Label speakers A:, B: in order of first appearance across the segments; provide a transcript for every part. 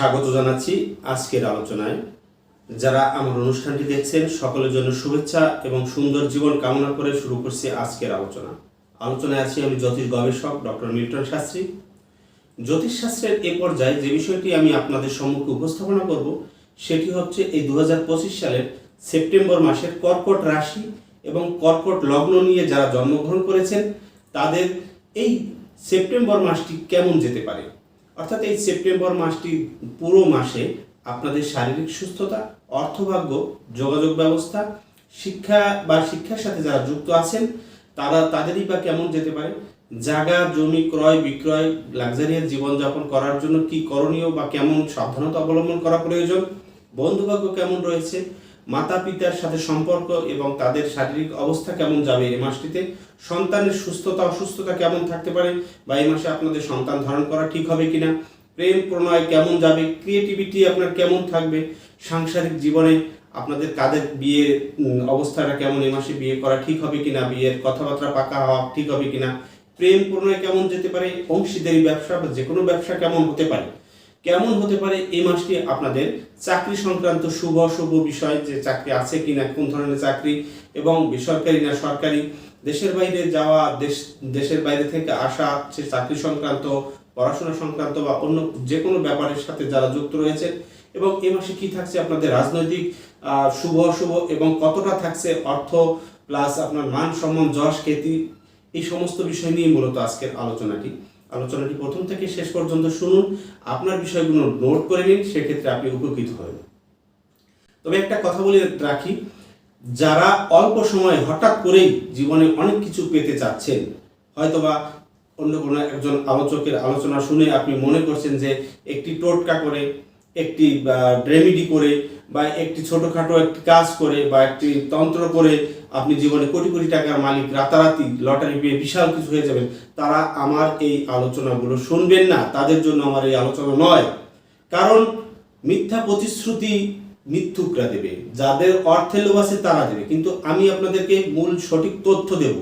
A: স্বাগত জানাচ্ছি আজকের আলোচনায়। যারা আমার অনুষ্ঠানটি দেখছেন, সকলের জন্য শুভেচ্ছা এবং সুন্দর জীবন কামনা করে শুরু করছি আজকের আলোচনা। আলোচনায় আছি আমি জ্যোতিষ গবেষক ডক্টর মিল্টন শাস্ত্রী। জ্যোতিষ শাস্ত্রের এ পর্যায়ে যে বিষয়টি আমি আপনাদের সম্মুখে উপস্থাপনা করব, সেটি হচ্ছে এই দু হাজার পঁচিশ সালের সেপ্টেম্বর মাসের কর্কট রাশি এবং কর্কট লগ্ন নিয়ে যারা জন্মগ্রহণ করেছেন, তাদের এই সেপ্টেম্বর মাসটি কেমন যেতে পারে? অর্থাৎ এই সেপ্টেম্বর মাসটি পুরো মাসে আপনাদের শারীরিক সুস্থতা, অর্থভাগ্য, যোগাযোগ ব্যবস্থা, শিক্ষা বা শিক্ষার সাথে যারা যুক্ত আছেন, তারা তাদেরই বা কেমন যেতে পারে? জায়গা, জমি, ক্রয়, বিক্রয়, লাক্সারিয়াস জীবনযাপন করার জন্য কি করণীয় বা কেমন সাবধানতা অবলম্বন করা প্রয়োজন? বন্ধুভাগ্য কেমন রয়েছে? মাতা পিতার সাথে সম্পর্ক এবং তাদের শারীরিক অবস্থা কেমন যাবে এই মাসটিতে সন্তানের সুস্থতা অসুস্থতা কেমন থাকতে পারে বা এই মাসে আপনাদের সন্তান ধারণ করা ঠিক হবে কিনা প্রেম প্রণয় কেমন যাবে ক্রিয়েটিভিটি আপনার কেমন থাকবে সাংসারিক জীবনে আপনাদের কাদের উম, অবস্থাটা কেমন এই মাসে বিয়ে করা ঠিক হবে কিনা বিয়ের কথাবার্তা পাকা হওয়া ঠিক হবে কিনা প্রেম প্রণয় কেমন যেতে পারে অংশীদারি ব্যবসা বা যে কোনো ব্যবসা কেমন হতে পারে। কেমন হতে পারে এই মাসটি আপনাদের? চাকরি সংক্রান্ত শুভ অশুভ বিষয়, যে চাকরি আছে কিনা, কোন ধরনের চাকরি, এবং বেসরকারি না সরকারি? দেশের বাইরে যাওয়া, দেশ, দেশের বাইরে থেকে আসা, সে চাকরি সংক্রান্ত, পড়াশোনা সংক্রান্ত বা অন্য যে কোনো ব্যাপারের সাথে যারা যুক্ত রয়েছে এবং এ মাসে কি থাকছে আপনাদের রাজনৈতিক শুভ অশুভ, এবং কতটা থাকছে অর্থ প্লাস আপনার মান সম্মান, যশ, খ্যাতি, এই সমস্ত বিষয় নিয়ে মূলত আজকের আলোচনাটি। আলোচনাটি প্রথম থেকে শেষ পর্যন্ত শুনুন। আপনার বিষয়গুলো নোট করে নিন, সেক্ষেত্রে আপনি উপকৃত হবেন। তবে একটা কথা বলে রাখি, যারা অল্প সময় হঠাৎ করেই জীবনে অনেক কিছু পেতে চাচ্ছেন, হয়তোবা অন্য কোনো একজন আলোচকের আলোচনা শুনে আপনি মনে করছেন যে একটি টোটকা করে একটি রেমিডি করে বা একটি ছোটোখাটো একটি কাজ করে বা একটি তন্ত্র করে আপনি জীবনে কোটি কোটি টাকার মালিক রাতারাতি লটারি পেয়ে বিশাল কিছু হয়ে যাবেন, তারা আমার এই আলোচনাগুলো শুনবেন না। তাদের জন্য আমার এই আলোচনা নয়। কারণ মিথ্যা প্রতিশ্রুতি মিথ্যুকরা দেবে, যাদের অর্থের লোভ আছে তারা দেবে। কিন্তু আমি আপনাদেরকে মূল সঠিক তথ্য দেব।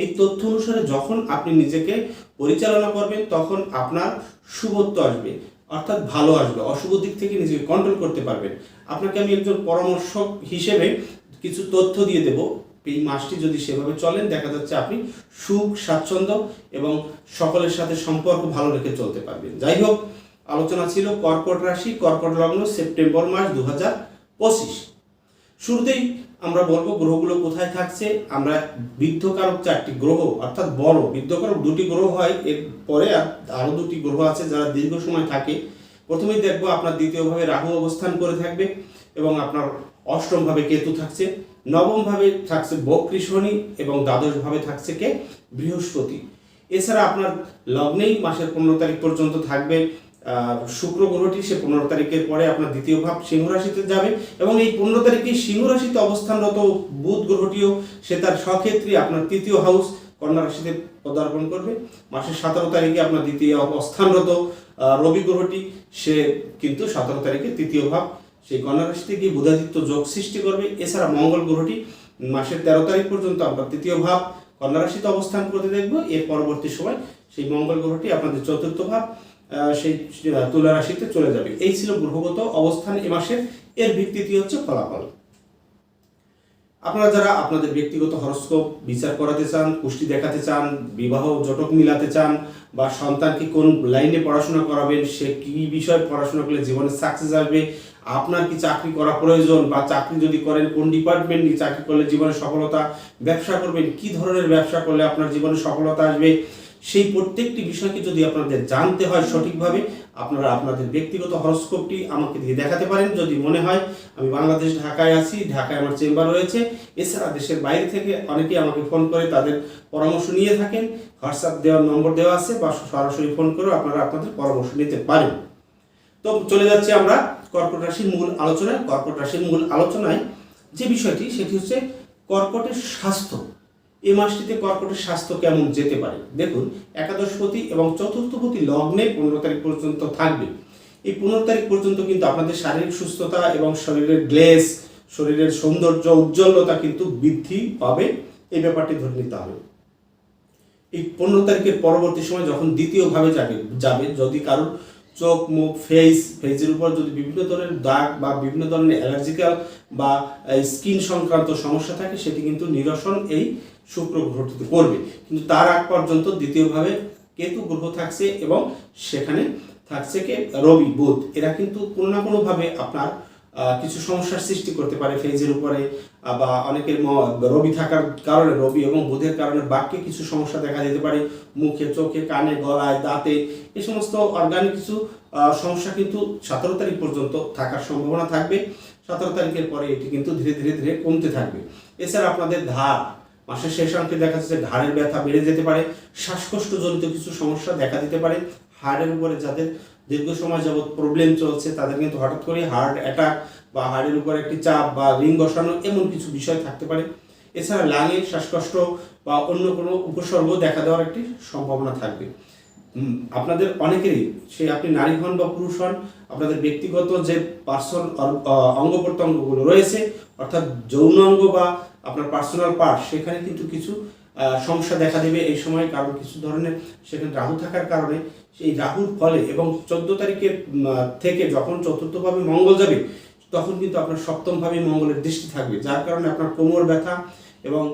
A: এই তথ্য অনুসারে যখন আপনি নিজেকে পরিচালনা করবেন, তখন আপনার শুভত্ব আসবে। অর্থাৎ ভালো আসবে, অশুভ দিক থেকে নিজেকে কন্ট্রোল করতে পারবেন। আপনাকে আমি একজন পরামর্শক হিসেবে কিছু তথ্য দিয়ে দেব। এই মাসটি যদি সেভাবে চলেন, দেখা যাচ্ছে আপনি সুখ, স্বাচ্ছন্দ্য এবং সকলের সাথে সম্পর্ক ভালো রেখে চলতে পারবেন। যাই হোক, আলোচনা ছিল কর্কট রাশি, কর্কট লগ্ন, সেপ্টেম্বর মাস দু হাজার পঁচিশ। শুরুতেই আমরা বলব গ্রহগুলো কোথায় থাকছে, আমরা বৃদ্ধকারক চারটি গ্রহ, অর্থাৎ বড় বৃদ্ধকারক দুটি গ্রহ হয় এর পরে আর- আরও দুটি গ্রহ আছে যারা দীর্ঘ সময় থাকে। প্রথমেই দেখব আপনার দ্বিতীয়ভাবে রাহু অবস্থান করে থাকবে এবং আপনার অষ্টম ভাবে কেতু থাকছে নবম ভাবে থাকছে বক্রী শনি এবং দ্বাদশ ভাবে থাকছে কে? বৃহস্পতি। এছাড়া আপনার লগ্নেই মাসের পনেরো তারিখ পর্যন্ত থাকবে। শুক্র গ্রহটি সে পনেরো তারিখের পরে আপনার দ্বিতীয় ভাব সিংহ রাশিতে যাবে এবং এই পনেরো তারিখে সিংহ রাশিতে অবস্থানরত বুধ গ্রহটিও সে তার স্বক্ষেত্রে আপনার তৃতীয় হাউস কন্যা রাশিতে পদার্পণ করবে। মাসের সতেরো তারিখে আপনার দ্বিতীয় অবস্থানরত রবি গ্রহটি, সে কিন্তু সতেরো তারিখে তৃতীয় ভাব, সেই কন্যা রাশিতে গিয়ে বুধাদিত্য যোগ সৃষ্টি করবে। এছাড়া মঙ্গল গ্রহটি মাসের তেরো তারিখ পর্যন্ত আপনার তৃতীয় ভাব কন্যা রাশিতে অবস্থান করতে দেখব। এর পরবর্তী সময় সেই মঙ্গল গ্রহটি আপনাদের চতুর্থ ভাব সেই তুলা রাশিতে চলে যাবে। এই ছিল গ্রহগত অবস্থান এ মাসের। এর ভিত্তিতে হচ্ছে ফলাফল। আপনারা যারা আপনাদের ব্যক্তিগত হরস্কোপ বিচার করাতে চান, পুষ্টি দেখাতে চান, বিবাহ জটক মিলাতে চান, বা সন্তানকে কোন লাইনে পড়াশোনা করাবেন, সে কি বিষয়ে পড়াশোনা করলে জীবনে সাকসেস আসবে, আপনার কি চাকরি করা প্রয়োজন, বা চাকরি যদি করেন, কোন ডিপার্টমেন্ট নিয়ে চাকরি করলে জীবনে সফলতা, ব্যবসা করবেন, কি ধরনের ব্যবসা করলে আপনার জীবনে সফলতা আসবে সেই প্রত্যেকটি বিষয়কে যদি আপনাদের জানতে হয় সঠিকভাবে, আপনারা আপনাদের ব্যক্তিগত হরস্কোপটি আমাকে দিয়ে দেখাতে পারেন। যদি মনে হয়, আমি বাংলাদেশ ঢাকায় আছি, ঢাকায় আমার চেম্বার রয়েছে। এছাড়া দেশের বাইরে থেকে অনেকেই আমাকে ফোন করে তাদের পরামর্শ নিয়ে থাকেন। হোয়াটসঅ্যাপ দেওয়ার নম্বর দেওয়া আছে, বা সরাসরি ফোন করেও আপনারা আপনাদের পরামর্শ নিতে পারেন। তো চলে যাচ্ছি আমরা কর্কট রাশির মূল আলোচনায়। কর্কট রাশির মূল আলোচনায় যে বিষয়টি, সেটি হচ্ছে কর্কটের স্বাস্থ্য। এই মাসটিতে কর্কটের স্বাস্থ্য কেমন যেতে পারে? দেখুন, একাদশপতি এবং চতুর্থপতি লগ্নে পনেরো তারিখ পর্যন্ত থাকবে। এই পনেরো তারিখ পর্যন্ত কিন্তু আপনাদের শারীরিক সুস্থতা এবং শরীরের গ্লেস, শরীরের সৌন্দর্য, উজ্জ্বলতা কিন্তু বৃদ্ধি পাবে। এই ব্যাপারটি ধরে নিতে হবে। এই পনেরো তারিখের পরবর্তী সময় যখন দ্বিতীয়ভাবে যাবে যাবে, যদি কারোর চোখ, মুখ ফেস ফেসের উপর যদি বিভিন্ন ধরনের দাগ বা বিভিন্ন ধরনের অ্যালার্জিক্যাল বা স্কিন সংক্রান্ত সমস্যা থাকে, সেটি কিন্তু নিরসন এই শুক্র গ্রহটিতে করবে। কিন্তু তার আগ পর্যন্ত দ্বিতীয়ভাবে কেতু গ্রহ থাকছে এবং সেখানে থাকছে কে? রবি, বুধ। এরা কিন্তু কোনো না কোনোভাবে আপনার কিছু সমস্যার সৃষ্টি করতে পারে ফেজের উপরে বা অনেকের রবি থাকার কারণে, রবি এবং বুধের কারণে বাক্যে কিছু সমস্যা দেখা যেতে পারে। মুখে, চোখে, কানে, গলায়, দাঁতে, এই সমস্ত অর্গানিক কিছু সমস্যা কিন্তু সতেরো তারিখ পর্যন্ত থাকার সম্ভাবনা থাকবে। সতেরো তারিখের পরে এটি কিন্তু ধীরে ধীরে ধীরে কমতে থাকবে। এছাড়া আপনাদের ধার মাসের শেষ অঙ্কে দেখা যাচ্ছে ঘাড়ের ব্যথা বেড়ে যেতে পারে, শ্বাসকষ্টজনিত কিছু সমস্যা দেখা দিতে পারে। হাড়ের উপরে যাদের দীর্ঘ সময় যাবৎ প্রবলেম চলছে, তাদের কিন্তু হঠাৎ করে হার্ট অ্যাটাক বা হাড়ের উপর একটি চাপ বা রিং বসানো এমন কিছু বিষয় থাকতে পারে। এছাড়া লাঙে শ্বাসকষ্ট বা অন্য কোনো উপসর্গ দেখা দেওয়ার একটি সম্ভাবনা থাকবে। আপনাদের অনেকেরই, সে আপনি নারী হন বা পুরুষ হন, আপনাদের ব্যক্তিগত যে পার্সন অঙ্গ প্রত্যঙ্গগুলো রয়েছে, অর্থাৎ যৌন অঙ্গ বা আপনার পার্সোনাল পার্ট সেখানে কিন্তু কিছু সমস্যা দেখা দেবে এই সময় কারণ কিছু ধরনের সেখানে রাহু থাকার কারণে সেই রাহুর ফলে এবং চোদ্দ আহ, থেকে যখন চতুর্থভাবে মঙ্গল যাবে তখন কিন্তু আপনার সপ্তমভাবে মঙ্গলের দৃষ্টি থাকবে। যার কারণে আপনার কোমর ব্যথা এবং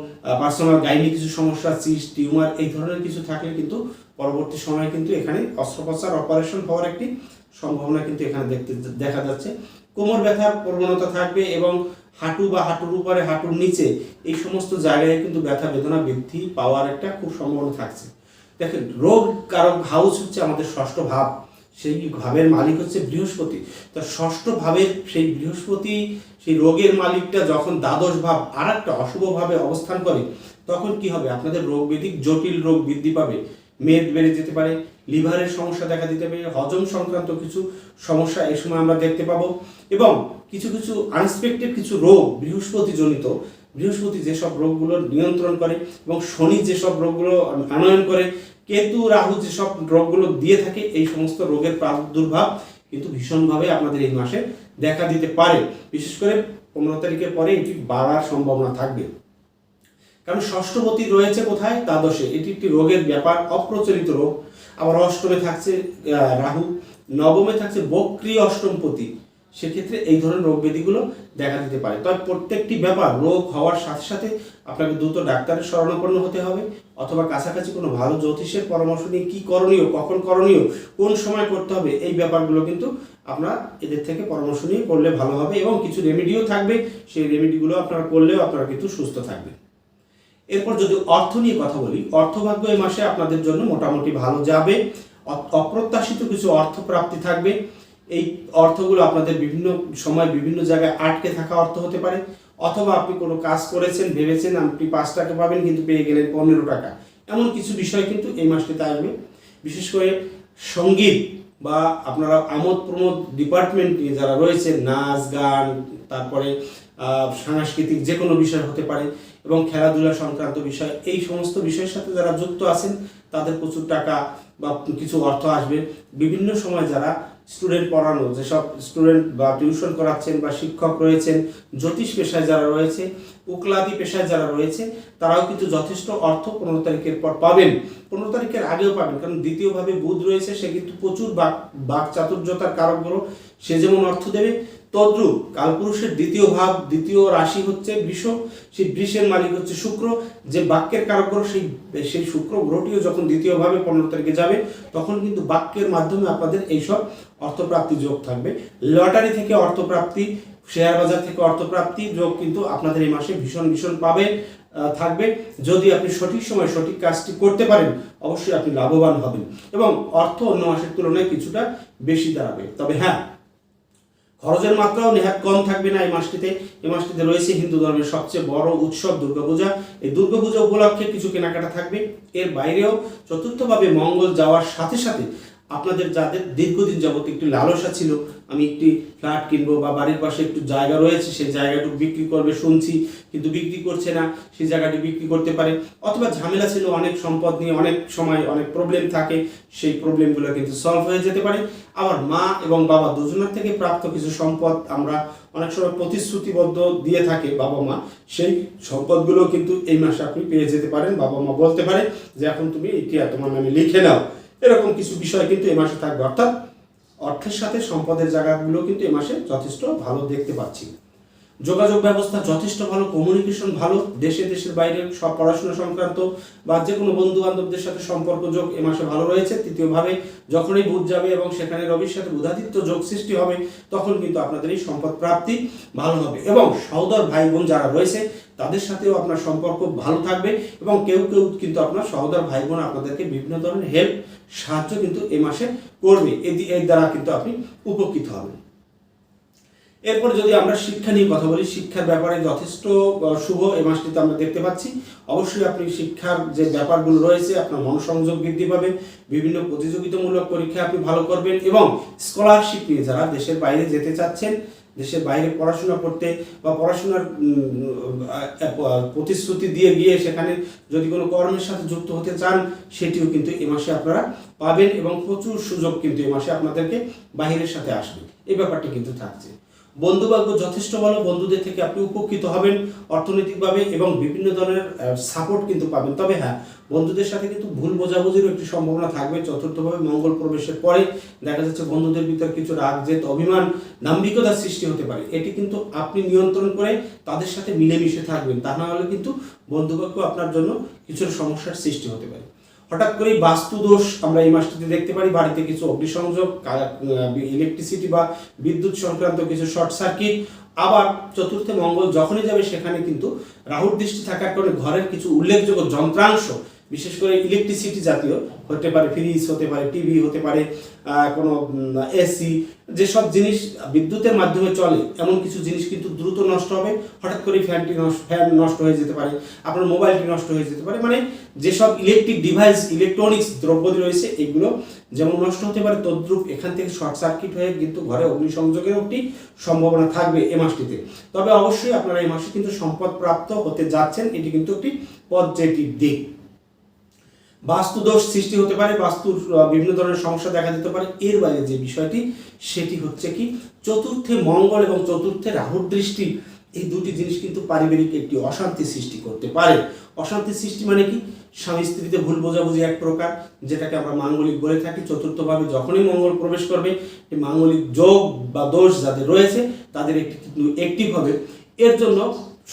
A: পার্সোনাল গাইনি কিছু সমস্যা সিস্ট টিউমার এই ধরনের কিছু থাকলে কিন্তু পরবর্তী সময়ে কিন্তু এখানে অস্ত্রোপচার অপারেশন হওয়ার একটি সম্ভাবনা কিন্তু এখানে দেখতে দেখা যাচ্ছে। কোমর ব্যথার প্রবণতা থাকবে এবং হাঁটু বা হাঁটুর উপরে, হাঁটুর নিচে, এই সমস্ত জায়গায় কিন্তু ব্যথা বেদনা বৃদ্ধি পাওয়ার একটা খুব সম্ভাবনা থাকছে। দেখেন রোগ কারক হাউস হচ্ছে আমাদের ষষ্ঠ ভাব। সেই ভাবের মালিক হচ্ছে বৃহস্পতি। তা ষষ্ঠ ভাবের সেই বৃহস্পতি, সেই রোগের মালিকটা যখন দ্বাদশ ভাব আর একটা অশুভ ভাবে অবস্থান করে, তখন কি হবে? আপনাদের রোগ ব্যাধিক জটিল রোগ বৃদ্ধি পাবে। মেদ বেড়ে যেতে পারে লিভারের সমস্যা দেখা দিতে পারে, হজম সংক্রান্ত কিছু সমস্যা এই সময় আমরা দেখতে পাবো। এবং কিছু কিছু আনএক্সপেক্টেড কিছু রোগ বৃহস্পতি জনিত বৃহস্পতি যেসব রোগগুলো নিয়ন্ত্রণ করে এবং শনি যেসব রোগগুলো আনয়ন করে, কেতু, রাহু যেসব রোগগুলো দিয়ে থাকে, এই সমস্ত রোগের প্রাদুর্ভাব কিন্তু ভীষণভাবে আপনাদের এই মাসে দেখা দিতে পারে। বিশেষ করে পনেরো তারিখের পরে এটি বাড়ার সম্ভাবনা থাকবে। কারণ ষষ্ঠপতি রয়েছে কোথায়? দ্বাদশে। এটি একটি রোগের ব্যাপার, অপ্রচলিত রোগ। আবার অষ্টমে থাকছে রাহু। নবমে থাকছে বক্রি অষ্টমপতি। সেক্ষেত্রে এই ধরনের রোগ ব্যাধিগুলো দেখা দিতে পারে। তবে প্রত্যেকটি ব্যাপার রোগ হওয়ার সাথে সাথে আপনাকে দ্রুত ডাক্তারের শরণাপন্ন হতে হবে অথবা কাছাকাছি কোনো ভালো জ্যোতিষের পরামর্শ নিয়ে কী করণীয়, কখন করণীয়, কোন সময় করতে হবে, এই ব্যাপারগুলো কিন্তু আপনারা এদের থেকে পরামর্শ নিয়ে করলে ভালো হবে এবং কিছু রেমেডিও থাকবে। সেই রেমেডিগুলো আপনারা করলেও আপনারা কিন্তু সুস্থ থাকবেন। এরপর যদি অর্থ নিয়ে কথা বলি, অর্থভাগ্য এই মাসে আপনাদের জন্য মোটামুটি ভালো যাবে। অপ্রত্যাশিত কিছু অর্থ প্রাপ্তি থাকবে। এই অর্থগুলো আপনাদের বিভিন্ন সময় বিভিন্ন জায়গায় আটকে থাকা অর্থ হতে পারে। অথবা আপনি কোনো কাজ করেছেন, ভেবেছেন আপনি পাঁচ টাকা পাবেন কিন্তু পেয়ে গেলেন পনেরো টাকা। এমন কিছু বিষয় কিন্তু এই মাসটিতে আসবে। বিশেষ করে সংগীত বা আপনারা আমোদ প্রমোদ ডিপার্টমেন্ট নিয়ে যারা রয়েছে নাচ, গান, তারপরে সাংস্কৃতিক যে কোনো বিষয় হতে পারে এবং খেলাধুলা সংক্রান্ত বিষয়, এই সমস্ত বিষয়ের সাথে যারা যুক্ত আছেন, তাদের প্রচুর টাকা বা কিছু অর্থ আসবে। বিভিন্ন সময় যারা স্টুডেন্ট পড়ানো, যেসব স্টুডেন্ট বা টিউশন করাচ্ছেন বা শিক্ষক রয়েছেন, জ্যোতিষ পেশায় যারা রয়েছে, উকলাদি পেশায় যারা রয়েছে, তারাও কিন্তু যথেষ্ট অর্থ পনেরো তারিখের পর পাবেন। পনেরো তারিখের আগেও পাবেন, কারণ দ্বিতীয়ভাবে বুধ রয়েছে, সে কিন্তু প্রচুর বাক বাক চাতুর্যতার কারক কারকগুলো, সে যেমন অর্থ দেবে তদ্রুপ কালপুরুষের দ্বিতীয় ভাব, দ্বিতীয় রাশি হচ্ছে বৃষ, সেই বৃষের মালিক হচ্ছে শুক্র। যে বাক্যের কারকগ্রহ সেই সেই শুক্র গ্রহটিও যখন দ্বিতীয়ভাবে পনেরো তারিখে যাবে, তখন কিন্তু বাক্যের মাধ্যমে আপনাদের এইসব অর্থপ্রাপ্তি যোগ থাকবে। লটারি থেকে অর্থপ্রাপ্তি, শেয়ার বাজার থেকে অর্থপ্রাপ্তি যোগ কিন্তু আপনাদের এই মাসে ভীষণ ভীষণ পাবে থাকবে। যদি আপনি সঠিক সময় সঠিক কাজটি করতে পারেন, অবশ্যই আপনি লাভবান হবেন এবং অর্থ অন্য মাসের তুলনায় কিছুটা বেশি দাঁড়াবে। তবে হ্যাঁ খরচের মাত্রাও নেহাত কম থাকবে না এই মাসটিতে। এই মাসটিতে রয়েছে হিন্দু ধর্মের সবচেয়ে বড় উৎসব দুর্গাপূজা। এই দুর্গাপূজা উপলক্ষে কিছু কেনাকাটা থাকবে। এর বাইরেও চতুর্থভাবে মঙ্গল যাওয়ার সাথে সাথে আপনাদের যাদের দীর্ঘদিন যাবত একটু লালসা ছিল, আমি একটি ফ্ল্যাট কিনবো বা বাড়ির পাশে একটু জায়গা রয়েছে, সেই জায়গাটুকু বিক্রি করবে, শুনছি, কিন্তু বিক্রি করছে না, সেই জায়গাটি বিক্রি করতে পারে। অথবা ঝামেলা ছিল, অনেক সম্পদ নিয়ে অনেক সময় অনেক প্রবলেম থাকে, সেই প্রবলেমগুলো কিন্তু সলভ হয়ে যেতে পারে। আবার মা এবং বাবা দুজনের থেকে প্রাপ্ত কিছু সম্পদ আমরা অনেক সময় প্রতিশ্রুতিবদ্ধ দিয়ে থাকে বাবা মা, সেই সম্পদগুলো কিন্তু এই মাসে আপনি পেয়ে যেতে পারেন, বাবা মা বলতে পারে যে, এখন তুমি এটি তোমার নামে লিখে নাও। এরকম কিছু বিষয় কিন্তু এ মাসে থাকবে। অর্থাৎ অর্থের সাথে সম্পদের জায়গাগুলো কিন্তু এ মাসে যথেষ্ট ভালো দেখতে পাচ্ছি। যোগাযোগ ব্যবস্থা যথেষ্ট ভালো কমিউনিকেশন ভালো, দেশে দেশের বাইরে সব পড়াশোনা সংক্রান্ত বা যে কোনো বন্ধু বান্ধবদের সাথে সম্পর্ক যোগ এ মাসে ভালো রয়েছে। তৃতীয়ভাবে যখনই বুধ যাবে এবং সেখানে রবির সাথে বুধাদিত্য যোগ সৃষ্টি হবে, তখন কিন্তু আপনাদের এই সম্পদ প্রাপ্তি ভালো হবে। এবং সহোদর ভাই বোন যারা রয়েছে তাদের সাথেও আপনার সম্পর্ক ভালো থাকবে এবং কেউ কেউ কিন্তু আপনার সহোদর ভাই বোন আপনাদেরকে বিভিন্ন ধরনের হেল্প সাহায্য কিন্তু এ মাসে করবে। এর দ্বারা কিন্তু আপনি উপকৃত হবেন। এরপর যদি আমরা শিক্ষা নিয়ে কথা বলি, শিক্ষার ব্যাপারে যথেষ্ট শুভ এই মাসটিতে আমরা দেখতে পাচ্ছি। অবশ্যই আপনি শিক্ষার যে ব্যাপারগুলো রয়েছে, আপনার মনসংযোগ বৃদ্ধি পাবে। বিভিন্ন প্রতিযোগিতামূলক পরীক্ষায় আপনি ভালো করবেন এবং স্কলারশিপ নিয়ে যারা দেশের বাইরে যেতে চাচ্ছেন দেশের বাইরে পড়াশোনা করতে বা পড়াশোনার প্রতিশ্রুতি দিয়ে গিয়ে সেখানে যদি কোনো কর্মের সাথে যুক্ত হতে চান, সেটিও কিন্তু এ মাসে আপনারা পাবেন এবং প্রচুর সুযোগ কিন্তু এ মাসে আপনাদেরকে বাহিরের সাথে আসবে। এই ব্যাপারটি কিন্তু থাকছে। বন্ধুবাগ্য যথেষ্ট ভালো বন্ধুদের থেকে আপনি উপকৃত হবেন অর্থনৈতিকভাবে এবং বিভিন্ন ধরনের সাপোর্ট কিন্তু পাবেন। তবে হ্যাঁ বন্ধুদের সাথে কিন্তু ভুল বোঝাবুঝির একটি সম্ভাবনা থাকবে। চতুর্থভাবে মঙ্গল প্রবেশের পরে দেখা যাচ্ছে বন্ধুদের ভিতর কিছু রাগ, জেদ, অভিমান, নাম্বিকতার সৃষ্টি হতে পারে। এটি কিন্তু আপনি নিয়ন্ত্রণ করে তাদের সাথে মিলেমিশে থাকবেন। তা না হলে কিন্তু বন্ধুবাক্য আপনার জন্য কিছু সমস্যার সৃষ্টি হতে পারে। হঠাৎ করেই বাস্তু দোষ আমরা এই মাসটিতে দেখতে পারি, বাড়িতে কিছু অগ্নিসংযোগ ইলেকট্রিসিটি বা বিদ্যুৎ সংক্রান্ত কিছু শর্ট সার্কিট আবার চতুর্থে মঙ্গল যখনই যাবে, সেখানে কিন্তু রাহুর দৃষ্টি থাকার কারণে ঘরের কিছু উল্লেখযোগ্য যন্ত্রাংশ বিশেষ করে ইলেকট্রিসিটি জাতীয়, হতে পারে ফ্রিজ হতে পারে টিভি হতে পারে কোনো এসি যেসব জিনিস বিদ্যুতের মাধ্যমে চলে, এমন কিছু জিনিস কিন্তু দ্রুত নষ্ট হবে। হঠাৎ করে ফ্যানটি নষ্ট ফ্যান নষ্ট হয়ে যেতে পারে, আপনার মোবাইলটি নষ্ট হয়ে যেতে পারে। মানে যেসব ইলেকট্রিক ডিভাইস ইলেকট্রনিক্স দ্রব্যাদি রয়েছে, এগুলো যেমন নষ্ট হতে পারে, তদ্রুপ এখান থেকে শর্ট সার্কিট হয়ে কিন্তু ঘরে অগ্নিসংযোগের একটি সম্ভাবনা থাকবে এ মাসটিতে। তবে অবশ্যই আপনারা এই মাসে কিন্তু সম্পদ প্রাপ্ত হতে যাচ্ছেন, এটি কিন্তু একটি পজিটিভ দিক। বাস্তু দোষ সৃষ্টি হতে পারে, বাস্তুর বিভিন্ন ধরনের সমস্যা দেখা দিতে পারে। এর বাইরে যে বিষয়টি, সেটি হচ্ছে কি, চতুর্থে মঙ্গল এবং চতুর্থে রাহুর দৃষ্টি, এই দুটি জিনিস কিন্তু পারিবারিক একটি অশান্তি সৃষ্টি করতে পারে। অশান্তি সৃষ্টি মানে কি? স্বামী স্ত্রীতে ভুল বোঝাবুঝি এক প্রকার, যেটাকে আমরা মাঙ্গলিক বলে থাকি। চতুর্থভাবে যখনই মঙ্গল প্রবেশ করবে মাঙ্গলিক যোগ বা দোষ যাদের রয়েছে, তাদের একটি কিন্তু হবে। এর জন্য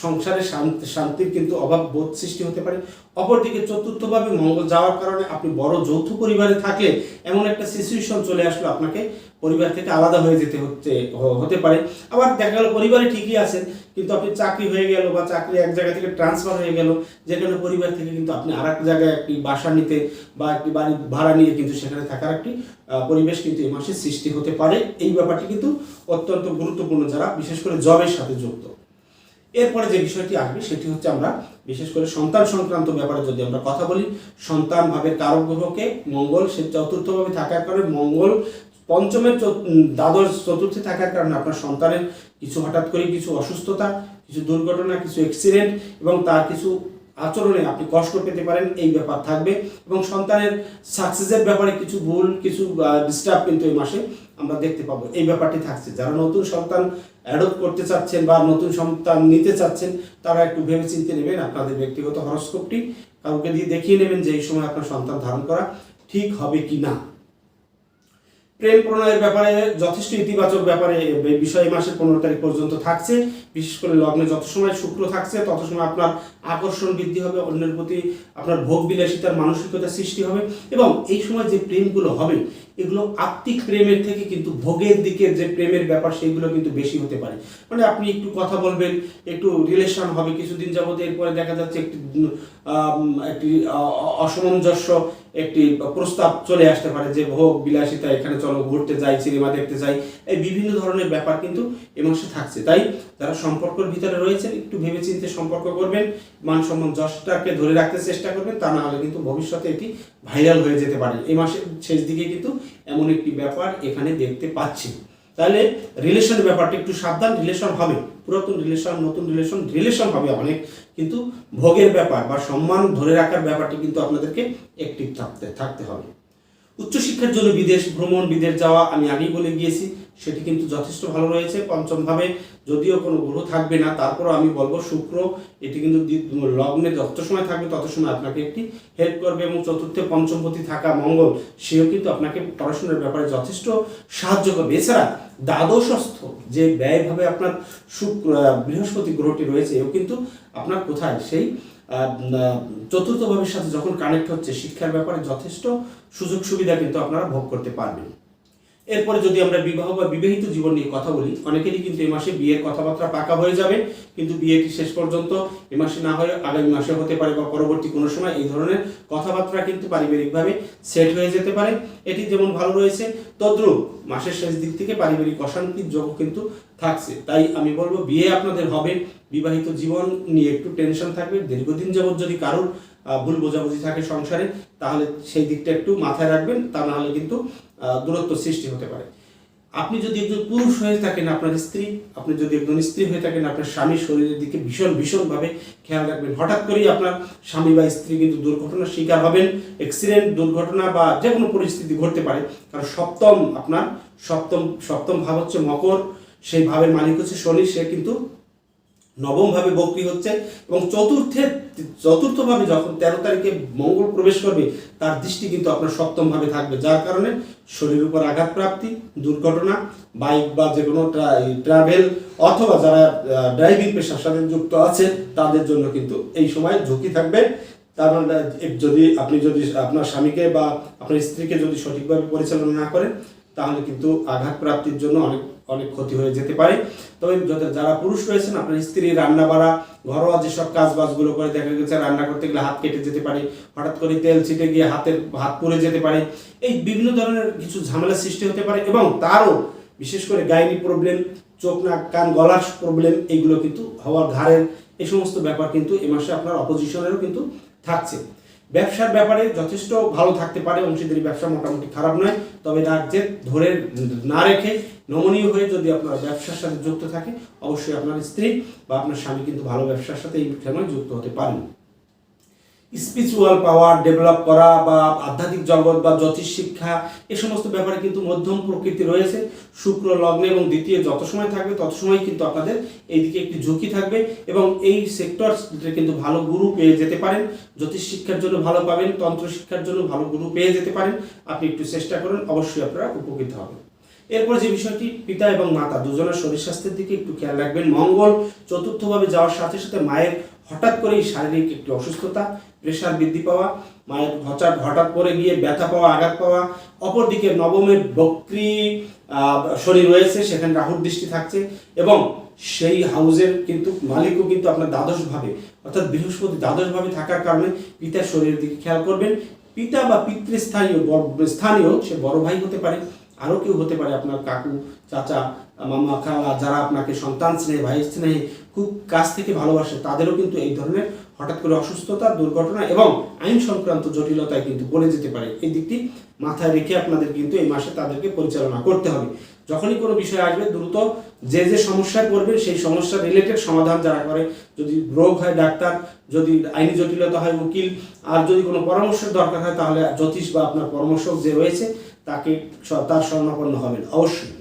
A: সংসারে শান্তি, শান্তির কিন্তু অভাব বোধ সৃষ্টি হতে পারে। অপরদিকে চতুর্থভাবে মঙ্গল যাওয়ার কারণে আপনি বড় যৌথ পরিবারে থাকলে এমন একটা সিচুয়েশন চলে আসলো, আপনাকে পরিবার থেকে আলাদা হয়ে যেতে হচ্ছে হতে পারে। আবার দেখা গেল পরিবারে ঠিকই আছেন, কিন্তু আপনি চাকরি হয়ে গেল বা চাকরি এক জায়গা থেকে ট্রান্সফার হয়ে গেল যেখানে পরিবার থেকে কিন্তু আপনি আর এক জায়গায় একটি বাসা নিতে বা একটি বাড়ি ভাড়া নিয়ে কিন্তু সেখানে থাকার একটি পরিবেশ কিন্তু এই মাসে সৃষ্টি হতে পারে। এই ব্যাপারটি কিন্তু অত্যন্ত গুরুত্বপূর্ণ যারা, বিশেষ করে জবের সাথে যুক্ত। এরপরে যে বিষয়টি আসবে, সেটি হচ্ছে আমরা বিশেষ করে সন্তান সংক্রান্ত ব্যাপারে যদি আমরা কথা বলি, সন্তান ভাবের কারক গ্রহকে মঙ্গল, সে চতুর্থভাবে থাকার কারণে মঙ্গল, পঞ্চমের দ্বাদশ চতুর্থে থাকার কারণে আপনার সন্তানের কিছু হঠাৎ করে কিছু অসুস্থতা, কিছু দুর্ঘটনা, কিছু অ্যাক্সিডেন্ট এবং তার কিছু আচরণে আপনি কষ্ট পেতে পারেন, এই ব্যাপার থাকবে এবং সন্তানের সাকসেসের ব্যাপারে কিছু ভুল, কিছু ডিস্টার্ব কিন্তু এই মাসে আমরা দেখতে পাবো। এই ব্যাপারটি থাকছে। যারা নতুন সন্তান অ্যাডপ্ট করতে চাচ্ছেন বা নতুন সন্তান নিতে চাচ্ছেন, তারা একটু ভেবে চিনতে নেবেন আপনাদের ব্যক্তিগত হরস্কোপটি কাউকে দিয়ে দেখিয়ে নেবেন যে এই সময় আপনার সন্তান ধারণ করা ঠিক হবে কি না প্রেম প্রণয়ের ব্যাপারে, যথেষ্ট ইতিবাচক ব্যাপারে বিষয় মাসের পনেরো তারিখ পর্যন্ত থাকছে। বিশেষ করে লগ্নে যত সময় শুক্র থাকছে, তত সময় আপনার আকর্ষণ বৃদ্ধি হবে, অন্যের প্রতি আপনার ভোগ বিলাসিতার মানসিকতা সৃষ্টি হবে এবং এই সময় যে প্রেমগুলো হবে, এগুলো আত্মিক প্রেমের থেকে কিন্তু ভোগের দিকের যে প্রেমের ব্যাপার সেইগুলো কিন্তু বেশি হতে পারে। মানে আপনি একটু কথা বলবেন, একটু রিলেশন হবে, কিছুদিন যাবত এরপরে দেখা যাচ্ছে একটি একটি অসামঞ্জস্য একটি প্রস্তাব চলে আসতে পারে যে, ভোগ বিলাসিতা, এখানে চলো, ঘুরতে যাই, সিনেমা দেখতে যাই। এই বিভিন্ন ধরনের ব্যাপার কিন্তু এ মাসে থাকছে। তাই যারা সম্পর্কের ভিতরে রয়েছেন, একটু ভেবে ভেবেচিন্তে সম্পর্ক করবেন মান সম্মান যশটাকে ধরে রাখতে চেষ্টা করবেন, তা না হলে কিন্তু ভবিষ্যতে এটি ভাইরাল হয়ে যেতে পারে। এই মাসের শেষ দিকে কিন্তু এমন একটি ব্যাপার এখানে দেখতে পাচ্ছি। তাহলে রিলেশনের ব্যাপারটা একটু সাবধান রিলেশন হবে। পুরাতন রিলেশন নতুন রিলেশন রিলেশন হবে অনেক। কিন্তু ভোগের ব্যাপার বা সম্মান ধরে রাখার ব্যাপারটি কিন্তু আপনাদেরকে অ্যাক্টিভ থাকতে থাকতে হবে। উচ্চশিক্ষার জন্য বিদেশ ভ্রমণ, বিদেশ যাওয়া আমি আগেই বলে গিয়েছি, সেটি কিন্তু যথেষ্ট ভালো রয়েছে। পঞ্চমভাবে যদিও কোনো গ্রহ থাকবে না, তারপরও আমি বলব শুক্র, এটি কিন্তু লগ্নে যত সময় থাকবে তত সময় আপনাকে একটি হেল্প করবে। এবং চতুর্থে পঞ্চমপতি থাকা মঙ্গল, সেও কিন্তু আপনাকে পড়াশোনার ব্যাপারে যথেষ্ট সাহায্য করবে। এছাড়া দ্বাদশস্থ যে ব্যয়ভাবে আপনার শুক্র বৃহস্পতি গ্রহটি রয়েছে এও কিন্তু আপনার কোথায়? সেই আহ, আহ, চতুর্থ ভাবের সাথে যখন কানেক্ট হচ্ছে শিক্ষার ব্যাপারে যথেষ্ট সুযোগ সুবিধা কিন্তু আপনারা ভোগ করতে পারবেন। এরপরে যদি আমরা বিবাহ বা বিবাহিত জীবন নিয়ে কথা বলি, অনেকেরই কিন্তু এই মাসে বিয়ের কথাবার্তা পাকা হয়ে যাবে, কিন্তু বিয়েটি শেষ পর্যন্ত? এ মাসে না হয়ে আগামী মাসে হতে পারে বা পরবর্তী কোনো সময় এই ধরনের কথাবার্তা কিন্তু পারিবারিকভাবে সেট হয়ে যেতে পারে। এটি যেমন ভালো রয়েছে, তদ্রুপ মাসের শেষ দিক থেকে পারিবারিক অশান্তির যোগ কিন্তু থাকছে। তাই আমি বলব, বিয়ে আপনাদের হবে। বিবাহিত জীবন নিয়ে একটু টেনশন থাকবে। দীর্ঘদিন যাবত যদি কারোর ভুল বোঝাবুঝি থাকে সংসারে, তাহলে সেই দিকটা একটু মাথায় রাখবেন। তা না হলে কিন্তু দূরত্ব সৃষ্টি হতে পারে। আপনি যদি একজন পুরুষ হয়ে থাকেন আপনার স্ত্রী, আপনি যদি একজন স্ত্রী হয়ে থাকেন আপনার স্বামীর শরীরের দিকে ভীষণ ভীষণভাবে খেয়াল রাখবেন। হঠাৎ করেই আপনার স্বামী বা স্ত্রী কিন্তু দুর্ঘটনার শিকার হবেন অ্যাক্সিডেন্ট দুর্ঘটনা বা যে কোনো পরিস্থিতি ঘটতে পারে। কারণ সপ্তম, আপনার সপ্তম সপ্তম ভাব হচ্ছে মকর, সেই ভাবের মালিক হচ্ছে শনি, সে কিন্তু নবম ভাবে বক্রি হচ্ছে এবং চতুর্থে চতুর্থ ভাবে যখন তেরো তারিখে মঙ্গল প্রবেশ করবে, তার দৃষ্টি কিন্তু আপনার সপ্তম ভাবে থাকবে। যার কারণে শরীরের উপর আঘাত প্রাপ্তি, দুর্ঘটনা, বাইক বা যে কোনো ট্রাভেল অথবা যারা ড্রাইভিং পেশার সাথে যুক্ত আছে, তাদের জন্য কিন্তু এই সময় ঝুঁকি থাকবে। তার মানে যদি আপনি যদি আপনার স্বামীকে বা আপনার স্ত্রীকে যদি সঠিকভাবে পরিচালনা না করেন, তাহলে কিন্তু আঘাত প্রাপ্তির জন্য অনেক অনেক ক্ষতি হয়ে যেতে পারে। তবে যারা পুরুষ রয়েছেন, আপনার স্ত্রী রান্না বাড়া ঘরোয়া যেসব কাজ বাজগুলো করে দেখা গেছে, রান্না করতে গেলে হাত কেটে যেতে পারে, হঠাৎ করে তেল ছিটে গিয়ে হাতের হাত পুড়ে যেতে পারে। এই বিভিন্ন ধরনের কিছু ঝামেলা সৃষ্টি হতে পারে এবং তারও বিশেষ করে গাইনি প্রবলেম চোখ, নাক, কান, গলার প্রবলেম এইগুলো কিন্তু হওয়ার ঘাড়ের এই সমস্ত ব্যাপার কিন্তু এ মাসে আপনার অপোজিশনেরও কিন্তু থাকছে। ব্যবসার ব্যাপারে যথেষ্ট ভালো থাকতে পারে, অংশীদারি ব্যবসা মোটামুটি খারাপ নয়। তবে রাজ্যের ধরে না রেখে নমনীয় হয়ে যদি আপনার ব্যবসার সাথে যুক্ত থাকে, অবশ্যই আপনার স্ত্রী বা আপনার স্বামী কিন্তু ভালো ব্যবসার সাথে এই সময় যুক্ত হতে পারেন। স্পিরিচুয়াল পাওয়ার ডেভেলপ করা বা আধ্যাত্মিক জগৎ বা জ্যোতিষ শিক্ষা, এ সমস্ত ব্যাপারে কিন্তু মধ্যম প্রকৃতি রয়েছে। শুক্র, লগ্নে এবং দ্বিতীয় যত সময় থাকবে, তত সময় কিন্তু আপনাদের এইদিকে একটি ঝুঁকি থাকবে এবং এই সেক্টর কিন্তু ভালো গুরু পেয়ে যেতে পারেন। জ্যোতিষ শিক্ষার জন্য ভালো পাবেন, তন্ত্র শিক্ষার জন্য ভালো গুরু পেয়ে যেতে পারেন। আপনি একটু চেষ্টা করুন, অবশ্যই আপনারা উপকৃত হবেন। এরপর যে বিষয়টি, পিতা এবং মাতা দুজনের শরীর স্বাস্থ্যের দিকে একটু খেয়াল রাখবেন। মঙ্গল চতুর্থভাবে যাওয়ার সাথে সাথে মায়ের হঠাৎ করেই শারীরিক একটি অসুস্থতা প্রেশার বৃদ্ধি পাওয়া মায়ের হঠাৎ হঠাৎ করে গিয়ে ব্যথা পাওয়া, আঘাত পাওয়া, অপরদিকে নবমের বক্রি শরীর রয়েছে, সেখানে রাহুর দৃষ্টি থাকছে এবং সেই হাউজের কিন্তু মালিকও কিন্তু আপনার দ্বাদশ ভাবে অর্থাৎ বৃহস্পতি দ্বাদশ ভাবে থাকার কারণে পিতার শরীরের দিকে খেয়াল করবেন। পিতা বা পিতৃস্থানীয় স্থানীয়, সে বড় ভাই হতে পারে, আরও কেউ হতে পারে আপনার কাকু, চাচা মামা খালা, যারা আপনাকে সন্তান স্নেহে, ভাই স্নেহে খুব কাছ থেকে ভালোবাসে, তাদেরও কিন্তু এই ধরনের হঠাৎ করে অসুস্থতা, দুর্ঘটনা এবং আইন সংক্রান্ত জটিলতায় কিন্তু পড়ে যেতে পারে। এই দিকটি মাথায় রেখে আপনাদের কিন্তু এই মাসে তাদেরকে পরিচালনা করতে হবে। যখনই কোনো বিষয় আসবে, দ্রুত যে যে সমস্যায় পড়বে সেই সমস্যা রিলেটেড সমাধান যারা করে, যদি রোগ হয় ডাক্তার, যদি আইনি জটিলতা হয় উকিল, আর যদি কোনো পরামর্শের দরকার হয়, তাহলে জ্যোতিষ বা আপনার পরামর্শক যে রয়েছে, তাকে তার স্বর্ণাপন্ন হবেন। অবশ্যই।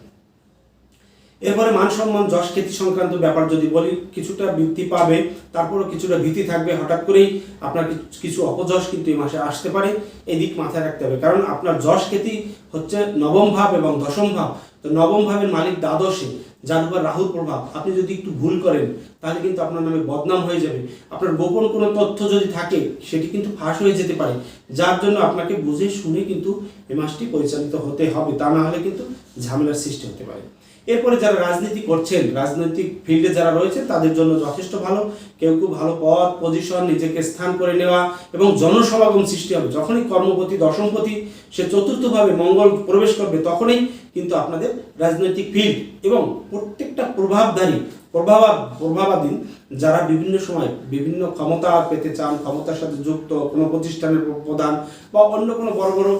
A: এরপরে মান সম্মান, যশ খ্যাতি সংক্রান্ত ব্যাপার যদি বলি, কিছুটা বৃদ্ধি পাবে, তারপরও কিছুটা ভীতি থাকবে। হঠাৎ করেই আপনার কিছু- অপযশ কিন্তু এই মাসে আসতে পারে, এই দিক মাথায় রাখতে হবে। কারণ আপনার যশ খ্যাতি হচ্ছে নবম ভাব এবং দশম ভাব। তো নবম ভাবের মালিক দ্বাদশে, যার উপর রাহুর প্রভাব। আপনি যদি একটু ভুল করেন, তাহলে কিন্তু আপনার নামে বদনাম হয়ে যাবে। আপনার গোপন কোনো তথ্য যদি থাকে, সেটি কিন্তু ফাঁস হয়ে যেতে পারে। যার জন্য আপনাকে বুঝে শুনে কিন্তু এই মাসটি পরিচালিত হতে হবে। তা না হলে কিন্তু ঝামেলার সৃষ্টি হতে পারে। এরপরে যারা রাজনীতি করছেন, রাজনৈতিক ফিল্ডে যারা রয়েছে তাদের জন্য যথেষ্ট ভালো। কেউ কেউ ভালো পদ পজিশন নিজেকে স্থান করে নেওয়া এবং জনসমাগম সৃষ্টি হবে। যখনই কর্মপতি, দশমপতি, সে চতুর্থভাবে মঙ্গল প্রবেশ করবে তখনই কিন্তু আপনাদের রাজনৈতিক ফিল্ড এবং প্রত্যেকটা প্রভাবধারী প্রভাব প্রভাবাধীন যারা বিভিন্ন সময় বিভিন্ন ক্ষমতা পেতে চান, ক্ষমতার সাথে যুক্ত, কোনো প্রতিষ্ঠানের প্রধান বা অন্য কোনো বড় বড়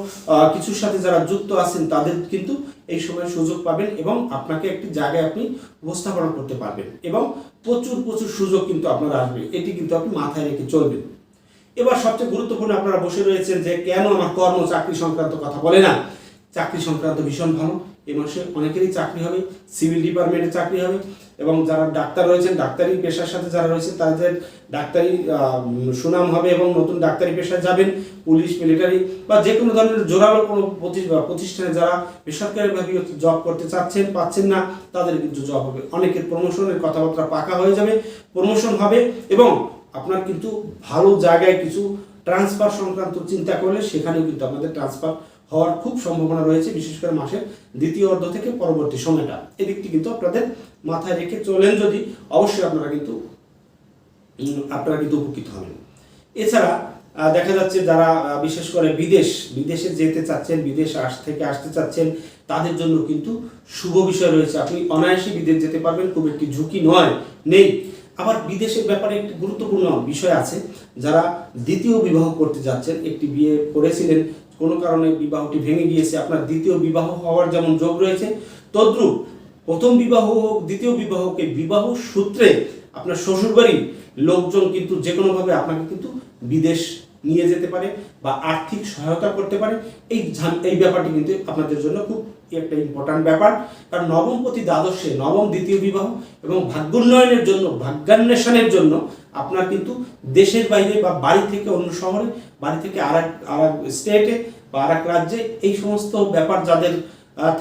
A: কিছুর সাথে যারা যুক্ত আছেন, তাদের কিন্তু এই সময় সুযোগ পাবেন এবং আপনাকে একটি জায়গায় আপনি উপস্থাপনা করতে পারবেন এবং প্রচুর প্রচুর সুযোগ কিন্তু আপনার আসবে। এটি কিন্তু আপনি মাথায় রেখে চলবেন। এবার সবচেয়ে গুরুত্বপূর্ণ আপনারা বসে রয়েছেন যে কেন আমার কর্ম চাকরি সংক্রান্ত কথা বলে না? চাকরি সংক্রান্ত ভীষণ ভালো। এ মাসে অনেকেরই চাকরি হবে সিভিল ডিপার্টমেন্টে চাকরি হবে এবং যারা ডাক্তার রয়েছেন, ডাক্তারি পেশার সাথে যারা রয়েছে তাদের ডাক্তারি সুনাম হবে এবং নতুন ডাক্তারি পেশায় যাবেন। পুলিশ মিলিটারি বা যে কোনো ধরনের জোরালো কোনো প্রতিষ্ঠানে যারা বেসরকারিভাবে জব করতে চাচ্ছেন, পাচ্ছেন না, তাদের কিন্তু জব হবে। অনেকের প্রমোশনের কথাবার্তা পাকা হয়ে যাবে প্রমোশন হবে এবং আপনার কিন্তু ভালো জায়গায় কিছু ট্রান্সফার সংক্রান্ত চিন্তা করলে সেখানেও কিন্তু আপনাদের ট্রান্সফার হওয়ার খুব সম্ভাবনা রয়েছে, বিশেষ করে মাসের দ্বিতীয় অর্ধ থেকে পরবর্তী সময়টা। এদিকটি কিন্তু আপনাদের মাথায় রেখে চলেন যদি, অবশ্যই আপনারা কিন্তু আপনারা কিন্তু উপকৃত হবেন। এছাড়া দেখা যাচ্ছে যারা বিশেষ করে বিদেশ, বিদেশে যেতে চাচ্ছেন, বিদেশ আস, থেকে আসতে চাচ্ছেন, তাদের জন্য কিন্তু শুভ বিষয় রয়েছে। আপনি অনায়াসে বিদেশ যেতে পারবেন, খুব একটি ঝুঁকি নয়, নেই। আবার বিদেশের ব্যাপারে একটি গুরুত্বপূর্ণ বিষয় আছে, যারা দ্বিতীয় বিবাহ করতে যাচ্ছেন, একটি বিয়ে করেছিলেন কোনো কারণে বিবাহটি ভেঙে গিয়েছে, আপনার দ্বিতীয় বিবাহ হওয়ার যেমন যোগ রয়েছে, তদ্রূপ প্রথম বিবাহ হোক, দ্বিতীয় বিবাহকে বিবাহ সূত্রে আপনার শ্বশুরবাড়ির লোকজন কিন্তু যে কোনোভাবে আপনাকে কিন্তু বিদেশ নিয়ে যেতে পারে বা আর্থিক সহায়তা করতে পারে। এই এই ব্যাপারটি কিন্তু আপনাদের জন্য খুব একটা ইম্পর্ট্যান্ট ব্যাপার। কারণ নবমপতি দ্বাদশে নবম দ্বিতীয় বিবাহ এবং ভাগ্যোন্নয়নের জন্য, ভাগ্যান্বেষণের জন্য আপনার কিন্তু দেশের বাইরে বা বাড়ি থেকে অন্য শহরে, বাড়ি থেকে আর এক স্টেটে বা আর রাজ্যে এই সমস্ত ব্যাপার যাদের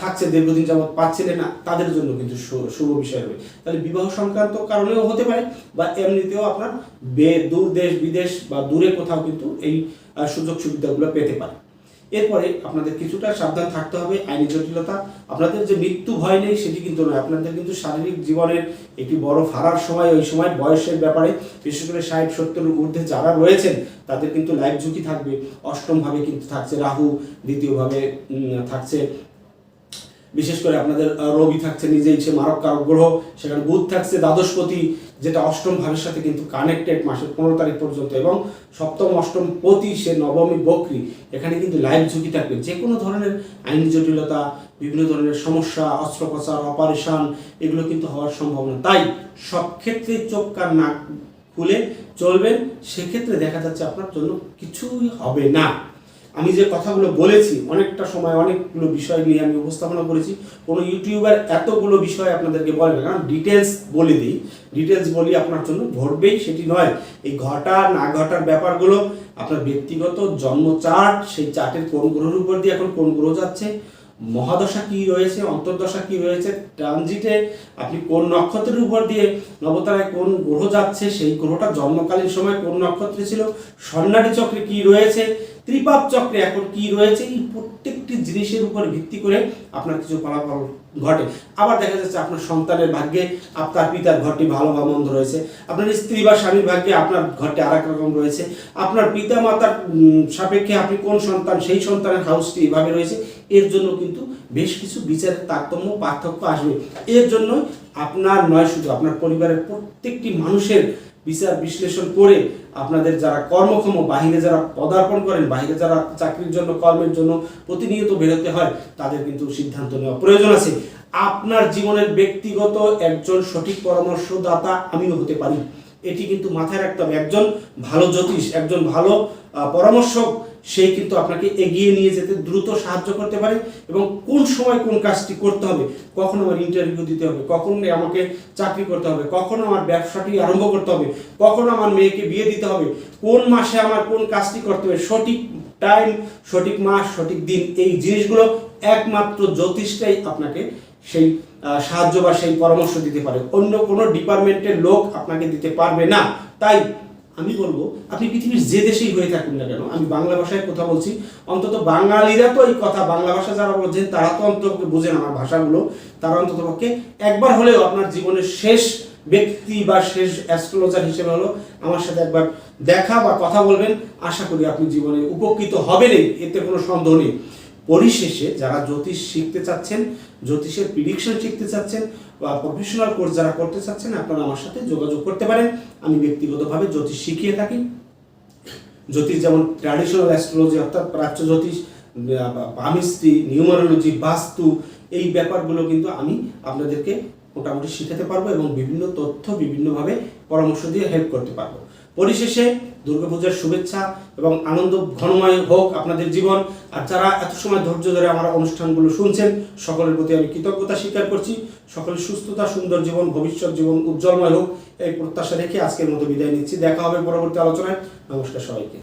A: থাকছে, দীর্ঘদিন যাবৎ পাচ্ছিলেন না, তাদের জন্য কিন্তু শুভ বিষয় হবে। তাহলে বিবাহ সংক্রান্ত কারণেও হতে পারে বা এমনিতেও আপনার বে, দূর দেশ, বিদেশ বা দূরে কোথাও কিন্তু এই সুযোগ সুবিধাগুলো পেতে পারে। এরপরে আপনাদের কিছুটা সাবধান থাকতে হবে, আইনি জটিলতা। আপনাদের যে মৃত্যু ভয় নেই, সেটি কিন্তু নয়। আপনাদের কিন্তু শারীরিক জীবনের একটি বড় ফারার সময়, ওই সময় বয়সের ব্যাপারে, বিশেষ করে ষাট, সত্তরের ঊর্ধ্বে যারা রয়েছেন, তাদের কিন্তু লাইফ ঝুঁকি থাকবে। অষ্টমভাবে কিন্তু থাকছে রাহু দ্বিতীয়ভাবে থাকছে বিশেষ করে আপনাদের রবি থাকছে, নিজেই সে মারক কারক গ্রহ সেখানে বুধ থাকছে, দ্বাদশপতি, যেটা অষ্টম ভাবের সাথে কিন্তু কানেক্টেড মাসের পনেরো তারিখ পর্যন্ত এবং সপ্তম, অষ্টম পতি, সে নবমী বক্রী, এখানে কিন্তু লাইভ ঝুঁকি থাকবে। যে কোনো ধরনের আইন জটিলতা, বিভিন্ন ধরনের সমস্যা, অস্ত্রোপচার অপারেশন এগুলো কিন্তু হওয়ার সম্ভাবনা। তাই সব ক্ষেত্রে চোখ কান নাক খুলে চলবেন, সেক্ষেত্রে দেখা যাচ্ছে আপনার জন্য কিছুই হবে না। আমি যে কথাগুলো বলেছি, অনেকটা সময়, অনেকগুলো বিষয় নিয়ে আমি উপস্থাপনা করেছি। কোনো ইউটিউবার এতগুলো বিষয় আপনাদেরকে বলে না কারণ ডিটেলস বলে দিই। ডিটেলস বলি আপনার জন্য, ঘটবেই সেটি নয়। এই ঘটা, না ঘটার ব্যাপারগুলো, আপনার ব্যক্তিগত জন্ম চার্ট, সেই চার্টের কোন গ্রহের উপর দিয়ে এখন কোন গ্রহ যাচ্ছে, মহাদশা কি রয়েছে, অন্তর্দশা কি রয়েছে ট্রানজিটে আপনি কোন নক্ষত্রের উপর দিয়ে নবতারায় কোন গ্রহ যাচ্ছে, সেই গ্রহটা জন্মকালীন সময় কোন নক্ষত্রে ছিল স্বর্ণালী চক্রে কি রয়েছে ত্রিপাপ চক্রে এখন কি রয়েছে, এই প্রত্যেকটি জিনিসের উপর ভিত্তি করে আপনার কিছু ফলাফল ঘটে। আবার দেখা যাচ্ছে আপনার সন্তানের ভাগ্যে আপনার পিতার ঘরটি ভালো বা মন্দ রয়েছে, আপনার স্ত্রী বা স্বামীর ভাগ্যে আপনার ঘরটি আর রকম রয়েছে, আপনার পিতা মাতার সাপেক্ষে আপনি কোন সন্তান, সেই সন্তানের হাউসটি এভাবে রয়েছে, এর জন্য কিন্তু বেশ কিছু বিচারের তারতম্য, পার্থক্য আসবে। এর জন্য আপনার নয় শুধু, আপনার পরিবারের প্রত্যেকটি মানুষের বিচার বিশ্লেষণ করে আপনাদের যারা কর্মক্ষম, বাহিরে যারা পদার্পণ করেন, বাহিরে যারা চাকরির জন্য, কর্মের জন্য প্রতিনিয়ত বেরোতে হয়, তাদের কিন্তু সিদ্ধান্ত নেওয়া প্রয়োজন আছে। আপনার জীবনের ব্যক্তিগত একজন সঠিক পরামর্শদাতা আমিও হতে পারি। এটি কিন্তু মাথায় রাখতে হবে। একজন ভালো জ্যোতিষ, একজন ভালো পরামর্শক সেই কিন্তু আপনাকে এগিয়ে নিয়ে যেতে দ্রুত সাহায্য করতে পারে এবং কোন সময় কোন কাজটি করতে হবে, কখন আমার ইন্টারভিউ দিতে হবে, কখন আমাকে চাকরি করতে হবে, কখন আমার ব্যবসাটি আরম্ভ করতে হবে, কখন আমার মেয়েকে বিয়ে দিতে হবে, কোন মাসে আমার কোন কাজটি করতে হবে, সঠিক টাইম সঠিক মাস, সঠিক দিন, এই জিনিসগুলো একমাত্র জ্যোতিষটাই আপনাকে সেই সাহায্য বা সেই পরামর্শ দিতে পারে। অন্য কোনো ডিপার্টমেন্টের লোক আপনাকে দিতে পারবে না। তাই আমি বলব, আপনি পৃথিবীর যে দেশেই হয়ে থাকুন না কেন, আমি বাংলা ভাষায় কথা বলছি। অন্তত বাঙালিরা তো এই কথা, বাংলা ভাষা যারা বোঝেন, তারা তো অন্তত বোঝেন আমার ভাষাগুলো। তারা অন্তত পক্ষে একবার হলেও আপনার জীবনের শেষ ব্যক্তি বা শেষ অ্যাস্ট্রোলজার হিসেবে হলো আমার সাথে একবার দেখা বা কথা বলবেন। আশা করি আপনি জীবনে উপকৃত হবেনই, এতে কোনো সন্দেহ নেই। পরিশেষে যারা জ্যোতিষ শিখতে চাচ্ছেন, জ্যোতিষের প্রিডিকশন শিখতে চাচ্ছেন বা প্রফেশনাল কোর্স যারা করতে চাচ্ছেন, আপনারা আমার সাথে যোগাযোগ করতে পারেন। আমি ব্যক্তিগতভাবে জ্যোতিষ শিখিয়ে থাকি। জ্যোতিষ যেমন ট্র্যাডিশনাল অ্যাস্ট্রোলজি অর্থাৎ প্রাচ্য জ্যোতিষ পামিস্ট্রি নিউমারোলজি বাস্তু, এই ব্যাপারগুলো কিন্তু আমি আপনাদেরকে মোটামুটি শিখাতে পারব এবং বিভিন্ন তথ্য বিভিন্নভাবে পরামর্শ দিয়ে হেল্প করতে পারব। পরিশেষে দুর্গাপূজার শুভেচ্ছা এবং আনন্দ ঘনময় হোক আপনাদের জীবন। আর যারা এত সময় ধৈর্য ধরে আমার অনুষ্ঠানগুলো শুনছেন, সকলের প্রতি আমি কৃতজ্ঞতা স্বীকার করছি। সকলের সুস্থতা, সুন্দর জীবন, ভবিষ্যৎ জীবন উজ্জ্বলময় হোক, এই প্রত্যাশা রেখে আজকের মতো বিদায় নিচ্ছি। দেখা হবে পরবর্তী আলোচনায়। নমস্কার সবাইকে।